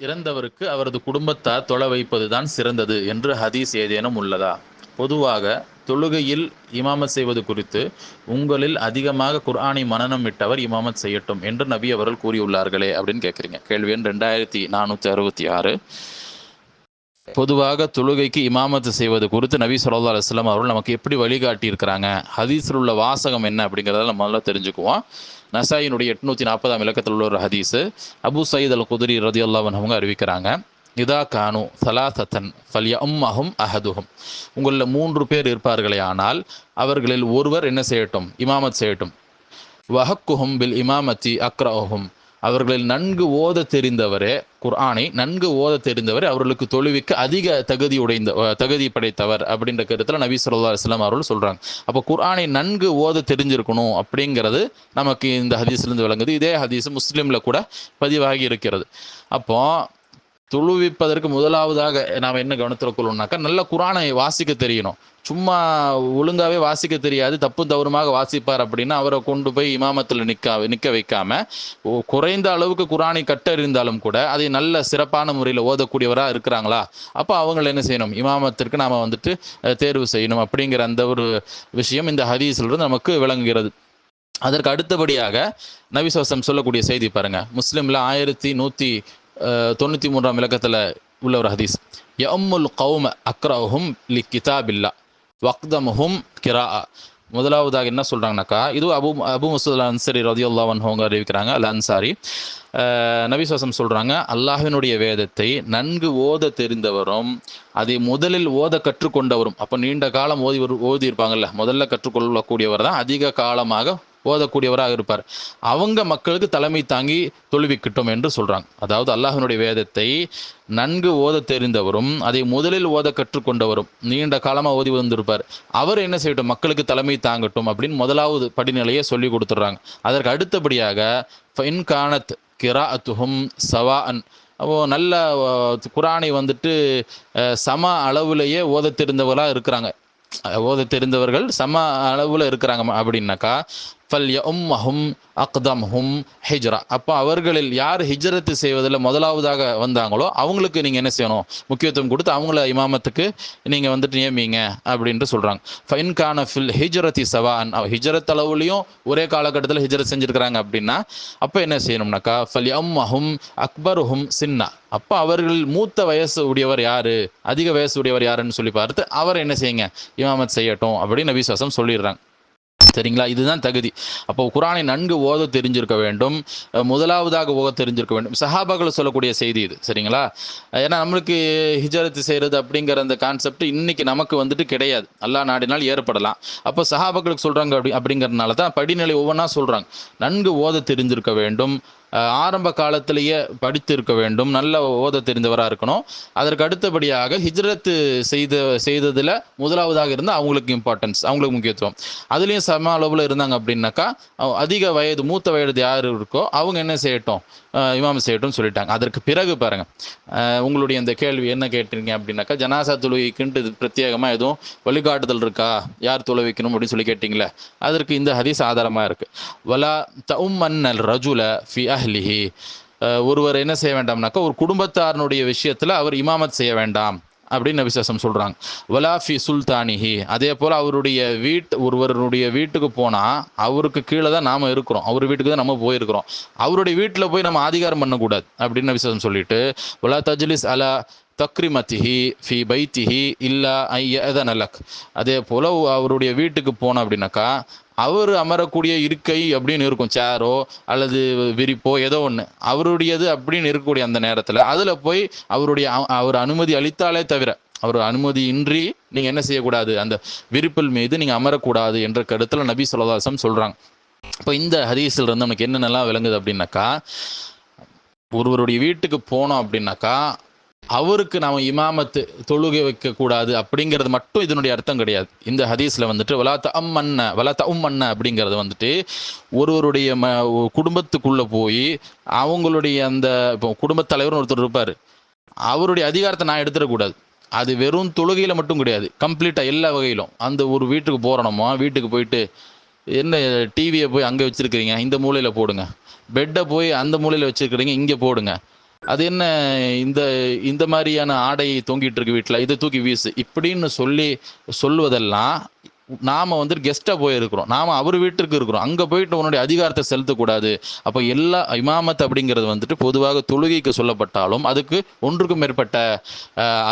இறந்தவருக்கு அவரது குடும்பத்தார் தொலை வைப்பதுதான் சிறந்தது என்று ஹதீஸ் ஏதேனும் உள்ளதா? பொதுவாக தொழுகையில் இமாமத் செய்வது குறித்து உங்களில் அதிகமாக குர்ஆனை மனனம் விட்டவர் இமாமத் செய்யட்டும் என்று நபி அவர்கள் கூறியுள்ளார்களே அப்படின்னு கேட்குறீங்க கேள்வி எண் ரெண்டாயிரத்தி நானூற்றி அறுபத்தி ஆறு. பொதுவாக தொழுகைக்கு இமாமத்து செய்வது குறித்து நபி சொல்லா அலுவலாம் அவர்கள் நமக்கு எப்படி வழிகாட்டி இருக்கிறாங்க ஹதீஸில் உள்ள வாசகம் என்ன அப்படிங்கிறத நம்ம முதல்ல தெரிஞ்சுக்குவோம். நசாயினுடைய எட்நூற்றி நாற்பதாம் இலக்கத்தில் உள்ள ஒரு ஹதீஸு. அபு சயீத் அல் குதிரி ரதி அல்லாவன் அவங்க அறிவிக்கிறாங்க. இதா கானு சலாசத்தன் ஃபல்ய உம்மஹும் அஹதுஹும். உங்களில் மூன்று பேர் இருப்பார்களே ஆனால் அவர்களில் ஒருவர் என்ன செய்யட்டும்? இமாமத் செய்யட்டும். வஹக்குஹும் பில் இமாமத்தி அக்ரஹும் அவர்களில் நன்கு ஓத தெரிந்தவரே குர்ஆனை நன்கு ஓத தெரிந்தவரே அவர்களுக்கு தொழுவிக்கு அதிக தகுதி உடைந்த தகுதி படைத்தவர் அப்படின்ற கருத்தில் நபி சொல்லா இஸ்லாம் அவர்கள் சொல்கிறாங்க அப்போ குர்ஆனை நன்கு ஓத தெரிஞ்சிருக்கணும் அப்படிங்கிறது நமக்கு இந்த ஹதீஸ்லேருந்து விளங்குது. இதே ஹதீஸ் முஸ்லீமில் கூட பதிவாகி இருக்கிறது. அப்போ துழுவிப்பதற்கு முதலாவதாக நாம் என்ன கவனத்தில் கொள்ளணும்னாக்கா நல்ல குரானை வாசிக்க தெரியணும். சும்மா ஒழுங்காவே வாசிக்க தெரியாது. தப்பு தவறுமாக வாசிப்பார் அப்படின்னா அவரை கொண்டு போய் இமாமத்தில் நிற்க நிற்க வைக்காம குறைந்த அளவுக்கு குரானை கட்டறிந்தாலும் கூட அதை நல்ல சிறப்பான முறையில் ஓதக்கூடியவராக இருக்கிறாங்களா? அப்போ அவங்களை என்ன செய்யணும்? இமாமத்திற்கு நாம் வந்துட்டு தேர்வு செய்யணும் அப்படிங்கிற அந்த ஒரு விஷயம் இந்த ஹதீஸிலிருந்து நமக்கு விளங்குகிறது. அதற்கு அடுத்தபடியாக நபிசுவசம் சொல்லக்கூடிய செய்தி பாருங்க. முஸ்லீம்ல ஆயிரத்தி நூற்றி தொண்ணூற்றி மூன்றாம் இலக்கத்தில் உள்ள ஒரு ஹதீஸ். யம்முல் கௌம அக்ரஹும் லி கிதாபில்லா வக்தமுஹும் கிரா முதலாவதாக என்ன சொல்கிறாங்கனாக்கா இது அபு அபு முசூத் அன்சரி ரதியுல்லாவன் அவங்க அறிவிக்கிறாங்க அல் அன்சாரி நபிசுவாசம் சொல்கிறாங்க அல்லாஹினுடைய வேதத்தை நன்கு ஓத தெரிந்தவரும் அதை முதலில் ஓத கற்றுக்கொண்டவரும். அப்போ நீண்ட காலம் ஓதி ஓதி இருப்பாங்கல்ல முதல்ல கற்றுக்கொள்ளக்கூடியவர் தான் அதிக காலமாக ஓதக்கூடியவராக இருப்பார். அவங்க மக்களுக்கு தலைமை தாங்கி தொழுவிக்கிட்டோம் என்று சொல்றாங்க. அதாவது அல்லாஹனுடைய வேதத்தை நன்கு ஓத தெரிந்தவரும் அதை முதலில் ஓத கற்றுக்கொண்டவரும் நீண்ட காலமாக ஓதி வந்திருப்பார். அவர் என்ன செய்யட்டும்? மக்களுக்கு தலைமை தாங்கட்டும் அப்படின்னு முதலாவது படிநிலையை சொல்லி கொடுத்துட்றாங்க. அதற்கு அடுத்தபடியாக ஃபைன் கானத் கிராஅத்துஹும் சவா அன் அப்போ நல்ல குரானை வந்துட்டு சம அளவுலேயே ஓத தெரிந்தவர்களாக இருக்கிறாங்க. ஓத தெரிந்தவர்கள் சம அளவில் இருக்கிறாங்க அப்படின்னாக்கா ஃபல் உம்மஹும் அக்தம்ஹும் ஹிஜ்ரா. அப்போ அவர்களில் யார் ஹிஜ்ரத்து செய்வதில் முதலாவதாக வந்தாங்களோ அவங்களுக்கு நீங்கள் என்ன செய்யணும்? முக்கியத்துவம் கொடுத்து அவங்கள இமாமத்துக்கு நீங்கள் வந்துட்டு நியமிங்க அப்படின்ட்டு சொல்கிறாங்க ஃபைன் கான ஃபில் ஹிஜ்ரத்தி சவான் ஹிஜ்ரத் அளவுலையும் ஒரே காலகட்டத்தில் ஹிஜ்ரத் செஞ்சுருக்கிறாங்க அப்படின்னா அப்போ என்ன செய்யணும்னாக்கா? ஃபல் அம்மஹும் அக்பருஹும் சின்னா அப்போ அவர்கள் மூத்த வயசு உடையவர் யார்? அதிக வயசு உடையவர் யாருன்னு சொல்லி பார்த்து அவர் என்ன செய்யுங்க? இமாமத் செய்யட்டும் அப்படின்னு நபிசுவாசம் சொல்லிடுறாங்க. சரிங்களா இதுதான் தகுதி. அப்போ குரானை நன்கு ஓத தெரிஞ்சிருக்க வேண்டும். முதலாவதாக ஓத தெரிஞ்சிருக்க வேண்டும். சஹாபாக்கள் சொல்லக்கூடிய செய்தி இது. சரிங்களா? ஏன்னா நம்மளுக்கு ஹிஜரத்து செய்கிறது அப்படிங்கிற அந்த கான்செப்ட் இன்னைக்கு நமக்கு வந்துட்டு கிடையாது. அல்லா நாடினால் ஏற்படலாம். அப்போ சஹாபாக்களுக்கு சொல்கிறாங்க அப்படி அப்படிங்கிறதுனால தான் படிநிலை ஒவ்வொன்றா சொல்கிறாங்க நன்கு ஓத தெரிஞ்சிருக்க வேண்டும். ஆரம்ப காலத்திலேயே படித்திருக்க வேண்டும். நல்ல ஓத தெரிந்தவராக இருக்கணும். அதற்கு அடுத்தபடியாக ஹிஜ்ரத்து செய்த செய்ததில் முதலாவதாக இருந்தால் அவங்களுக்கு இம்பார்ட்டன்ஸ் அவங்களுக்கு முக்கியத்துவம். அதுலேயும் சம அளவில் இருந்தாங்க அப்படின்னாக்கா அதிக வயது மூத்த வயது யார் இருக்கோ அவங்க என்ன செய்யட்டும் இமாம் செய்யட்டும் சொல்லிட்டாங்க. அதற்கு பிறகு பாருங்க. உங்களுடைய அந்த கேள்வி என்ன கேட்டிருங்க அப்படின்னாக்கா ஜனாசா தொழுவிக்குன்ட்டு பிரத்யேகமாக எதுவும் வழிகாட்டுதல் இருக்கா? யார் தொழுவிக்கணும் அப்படின்னு சொல்லி கேட்டிங்களே அதற்கு இந்த ஹதீஸ் ஆதாரமாக இருக்குது வலா தவும் மன்னல் ரஜுல ஃபி அஹ்லிஹி ஒருவர் என்ன செய்ய வேண்டாம்னாக்கா ஒரு குடும்பத்தாரனுடைய விஷயத்தில் அவர் இமாமத் செய்ய வேண்டாம் அப்படின்னு விசேஷம் சொல்கிறாங்க வலாஃபி சுல்தானிஹி. அதே போல் அவருடைய வீட்டு ஒருவருடைய வீட்டுக்கு போனால் அவருக்கு கீழே தான் நாம் இருக்கிறோம். அவர் வீட்டுக்கு தான் நம்ம போயிருக்கிறோம். அவருடைய வீட்டில் போய் நம்ம அதிகாரம் பண்ணக்கூடாது அப்படின்னு விசேஷம் சொல்லிட்டு வலா தஜ்லிஸ் அலா தக்ரிமத்திஹி ஃபி பைத்திஹி இல்லா ஐயதன் அலக் அதே போல் அவருடைய வீட்டுக்கு போனோம் அப்படின்னாக்கா அவர் அமரக்கூடிய இருக்கை அப்படின்னு இருக்கும் சேரோ அல்லது விரிப்போ ஏதோ ஒன்று அவருடையது அப்படின்னு இருக்கக்கூடிய அந்த நேரத்தில் அதில் போய் அவருடைய அவர் அனுமதி அளித்தாலே தவிர அவர் அனுமதி இன்றி நீங்கள் என்ன செய்யக்கூடாது? அந்த விரிப்பில் மீது நீங்கள் அமரக்கூடாது என்ற கருத்தில் நபி சொல்லதாசம் சொல்கிறாங்க இப்போ இந்த ஹதீஸில் இருந்து நமக்கு என்னென்னலாம் விளங்குது அப்படின்னாக்கா ஒருவருடைய வீட்டுக்கு போனோம் அப்படின்னாக்கா அவருக்கு நாம் இமாமத்து தொழுகை வைக்கக்கூடாது அப்படிங்கிறது மட்டும் இதனுடைய அர்த்தம் கிடையாது. இந்த ஹதீஸில் வந்துட்டு வலா தம் அண்ண வலா தம் அண்ண அப்படிங்கிறது வந்துட்டு ஒருவருடைய ம குடும்பத்துக்குள்ளே போய் அவங்களுடைய அந்த இப்போ குடும்பத் தலைவர்னு ஒருத்தர் இருப்பார். அவருடைய அதிகாரத்தை நான் எடுத்துடக்கூடாது. அது வெறும் தொழுகையில் மட்டும் கிடையாது. கம்ப்ளீட்டாக எல்லா வகையிலும். அந்த ஒரு வீட்டுக்கு போகிறோமா வீட்டுக்கு போயிட்டு என்ன டிவியை போய் அங்கே வச்சுருக்கிறீங்க? இந்த மூலையில் போடுங்க. பெட்டை போய் அந்த மூலையில் வச்சுருக்கிறீங்க. இங்கே போடுங்க. அது என்ன இந்த இந்த மாதிரியான ஆடை தொங்கிட்டு இருக்கு வீட்டில் இதை தூக்கி வீசு இப்படின்னு சொல்லி சொல்வதெல்லாம் நாம வந்து கெஸ்டா போயிருக்கிறோம். நாம அவர் வீட்டிற்கு இருக்கிறோம். அங்க போயிட்டு உன்னுடைய அதிகாரத்தை செலுத்தக்கூடாது. அப்ப எல்லா இமாமத் அப்படிங்கிறது வந்துட்டு பொதுவாக தொழுகைக்கு சொல்லப்பட்டாலும் அதுக்கு ஒன்றுக்கும் மேற்பட்ட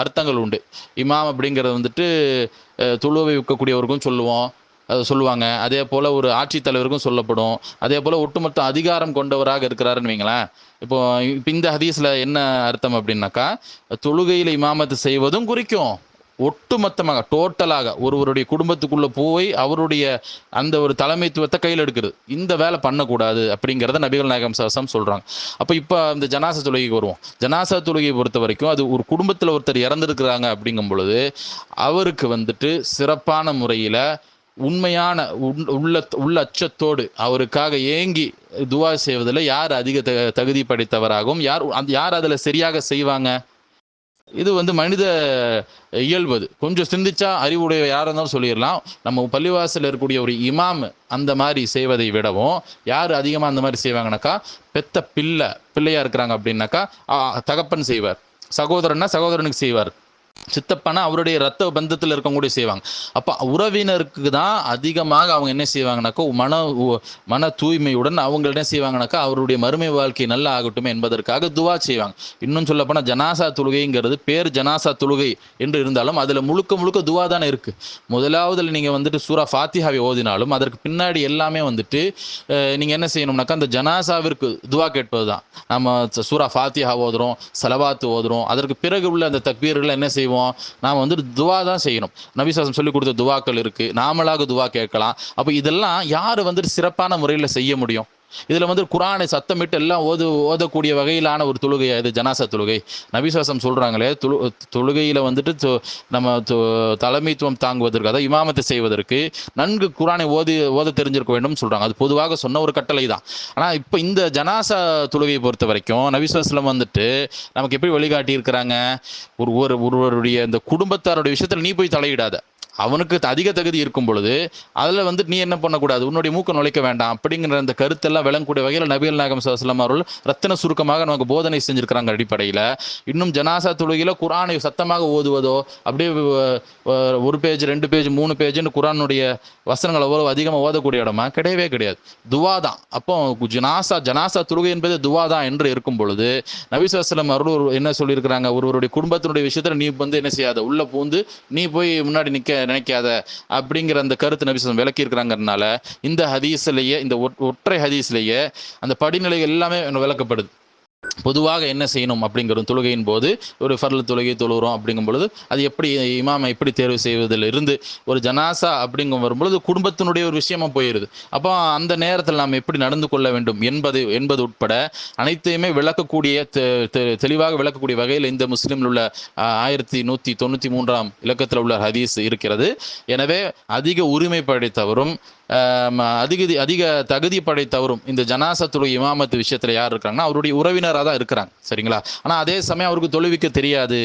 அர்த்தங்கள் உண்டு. இமாம் அப்படிங்கிறது வந்துட்டு தொழுவை விற்கக்கூடியவருக்கும் சொல்லுவோம். சொல்லுவாங்க. அதே போல் ஒரு ஆட்சித் தலைவருக்கும் சொல்லப்படும். அதே போல் ஒட்டுமொத்த அதிகாரம் கொண்டவராக இருக்கிறாருன்னு வைங்களேன். இப்போ இப்போ இந்த ஹதீஸில் என்ன அர்த்தம் அப்படின்னாக்கா தொழுகையில் இமாமத்து செய்வதும் குறிக்கும். ஒட்டுமொத்தமாக டோட்டலாக ஒருவருடைய குடும்பத்துக்குள்ளே போய் அவருடைய அந்த ஒரு தலைமைத்துவத்தை கையில் எடுக்கிறது. இந்த வேலை பண்ணக்கூடாது அப்படிங்கிறத நபிகள் நாயகம் சாசம் சொல்கிறாங்க அப்போ இப்போ இந்த ஜனாச தொழுகைக்கு வருவோம். ஜனாசா தொழுகையை பொறுத்த வரைக்கும் அது ஒரு குடும்பத்தில் ஒருத்தர் இறந்துருக்கிறாங்க அப்படிங்கும் பொழுது அவருக்கு வந்துட்டு சிறப்பான முறையில் உண்மையான உள்- உள்ள உள்ள அச்சத்தோடு அவருக்காக ஏங்கி துவா செய்வதில் யார் அதிக த தகுதி படைத்தவராகவும் யார் அந்த யார் அதில் சரியாக செய்வாங்க? இது வந்து மனித இயல்பு அது. கொஞ்சம் சிந்திச்சா அறிவுடைய யாராக இருந்தாலும் சொல்லிடலாம். நம்ம பள்ளிவாசலில் இருக்கக்கூடிய ஒரு இமாம் அந்த மாதிரி செய்வதை விடவும் யார் அதிகமாக அந்த மாதிரி செய்வாங்கனாக்கா பெத்த பிள்ளை பிள்ளையா இருக்கிறாங்க அப்படின்னாக்கா தகப்பன் செய்வார். சகோதரன்னா சகோதரனுக்கு செய்வார். சித்தப்பனா அவருடைய ரத்த பந்தத்தில் இருக்கக்கூடிய செய்வாங்க. அப்போ உறவினருக்கு தான் அதிகமாக அவங்க என்ன செய்வாங்கனாக்கா மன உ- மன தூய்மையுடன் அவங்க என்ன செய்வாங்கனாக்கா அவருடைய மறுமை வாழ்க்கை நல்லா ஆகட்டும் என்பதற்காக துவா செய்வாங்க. இன்னும் சொல்லப்போனால் ஜனாசா தொழுகைங்கிறது பேர் ஜனாசா தொழுகை என்று இருந்தாலும் அதில் முழுக்க முழுக்க துவா தானே இருக்குது முதலாவதுல நீங்கள் வந்துட்டு சூரா ஃபாத்திஹாவை ஓதினாலும் அதற்கு பின்னாடி எல்லாமே வந்துட்டு நீங்கள் என்ன செய்யணும்னாக்கா அந்த ஜனாசாவிற்கு துவா கேட்பது தான் நம்ம ச- சூரா ஃபாத்திஹா ஓதுறோம் சலவாத்து ஓதுறோம். அதற்கு பிறகு உள்ள அந்த தக்பீர்கள் என்ன செய்வோம். நாம் வந்து துவா தான் செய்யணும். நபிசாசம் சொல்லி கொடுத்த துவாக்கள் இருக்கு. நாமளாக துவா கேட்கலாம். அப்போ இதெல்லாம் யார் வந்துட்டு சிறப்பான முறையில் செய்ய முடியும்? இதில் வந்து குரானை சத்தமிட்டு எல்லாம் ஓது ஓதக்கூடிய வகையிலான ஒரு தொழுகை இது ஜனாசா தொழுகை. நபிசாசம் சொல்கிறாங்களே தொழு தொழுகையில் வந்துட்டு தொ- நம்ம தொ- தலைமைத்துவம் தாங்குவதற்கு அதாவது இமாமத்தை செய்வதற்கு நன்கு குரானை ஓதி ஓத தெரிஞ்சிருக்க வேண்டும் சொல்கிறாங்க அது பொதுவாக சொன்ன ஒரு கட்டளை தான். ஆனால் இப்போ இந்த ஜனாசா தொழுகையை பொறுத்த வரைக்கும் நபிசுவாசலம் வந்துட்டு நமக்கு எப்படி வழிகாட்டி இருக்கிறாங்க ஒரு ஒரு ஒருவருடைய இந்த குடும்பத்தாருடைய விஷயத்தில் நீ போய் தலையிடாத. அவனுக்கு அதிக தகுதி இருக்கும் பொழுது அதில் வந்து நீ என்ன பண்ணக்கூடாது? உன்னுடைய மூக்க நுழைக்க வேண்டாம். அப்படிங்கிற அந்த கருத்தெல்லாம் விளங்கக்கூடிய வகையில் நபிகள் நாயகம் சலம் அவர்கள் ரத்தின சுருக்கமாக நமக்கு போதனை செஞ்சிருக்கிறாங்க அடிப்படையில். இன்னும் ஜனாசா தொழுகையில் குரானை சத்தமாக ஓதுவதோ அப்படியே ஒரு பேஜ் ரெண்டு பேஜ் மூணு பேஜ்னு குரானுடைய வசனங்கள் அவ்வளோ அதிகமாக ஓதக்கூடிய இடமா? கிடையவே கிடையாது. துவா தான். அப்போ ஜனாசா ஜனாசா தொழுகை என்பது துவா தான் என்று இருக்கும் பொழுது நபிசுவாசலம் அவர்கள் ஒரு என்ன சொல்லியிருக்கிறாங்க? ஒருவருடைய குடும்பத்தினுடைய விஷயத்தில் நீ வந்து என்ன செய்யாத? உள்ளே பூந்து நீ போய் முன்னாடி நிற்க நினைக்காத அப்படிங்கிற அந்த கருத்து நபிசம் விளக்கி இருக்கிறாங்கறனால இந்த ஹதீஸ்லேயே இந்த ஒற்றை ஹதீஸ்லேயே அந்த படிநிலைகள் எல்லாமே விளக்கப்படுது. பொதுவாக என்ன செய்யணும் அப்படிங்கிறது தொழுகையின் போது ஒரு ஃபர்ல் தொழுகை தொழுகிறோம் அப்படிங்கும் பொழுது அது எப்படி இமாமை எப்படி தேர்வு செய்வதில் இருந்து ஒரு ஜனாசா அப்படிங்கும் வரும்பொழுது குடும்பத்தினுடைய ஒரு விஷயமா போயிருது. அப்போ அந்த நேரத்தில் நாம் எப்படி நடந்து கொள்ள வேண்டும் என்பது என்பது உட்பட அனைத்தையுமே விளக்கக்கூடிய தெ- தெ- தெளிவாக விளக்கக்கூடிய வகையில் இந்த முஸ்லீமில் உள்ள ஆயிரத்தி நூற்றி தொண்ணூற்றி மூன்றாம் இலக்கத்தில் உள்ள ஹதீஸ் இருக்கிறது. எனவே அதிக உரிமை படைத்தவரும் அதிக அதிக தகுதி படைத்தவரும் இந்த ஜனாசத்துடைய இமாமத்து விஷயத்துல யார் இருக்காங்கன்னா அவருடைய உறவினராக தான் இருக்கிறாங்க சரிங்களா? ஆனால் அதே சமயம் அவருக்கு தொழுவிக்க தெரியாது.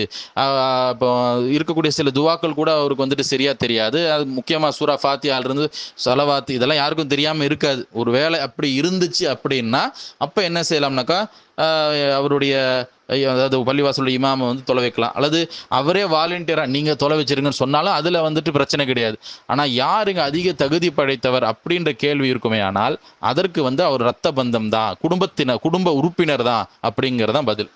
இப்போ இருக்கக்கூடிய சில துவாக்கள் கூட அவருக்கு வந்துட்டு சரியா தெரியாது. அது முக்கியமா சூரா ஃபாத்தியால் இருந்து சலவாத்து இதெல்லாம் யாருக்கும் தெரியாமல் இருக்காது. ஒரு வேலை அப்படி இருந்துச்சு அப்படின்னா அப்போ என்ன செய்யலாம்னாக்கா அவருடைய அதாவது பள்ளிவாசலுடைய இமாமை வந்து தொலை வைக்கலாம். அல்லது அவரே வாலண்டியராக நீங்கள் தொலை வச்சிருங்கன்னு சொன்னாலும் அதில் வந்துட்டு பிரச்சனை கிடையாது. ஆனால் யாருங்க அதிக தகுதி படைத்தவர் அப்படின்ற கேள்வி இருக்குமே ஆனால் அதற்கு வந்து அவர் ரத்த பந்தம் தான் குடும்பத்தினர் குடும்ப உறுப்பினர் தான் அப்படிங்கிறதான் பதில்.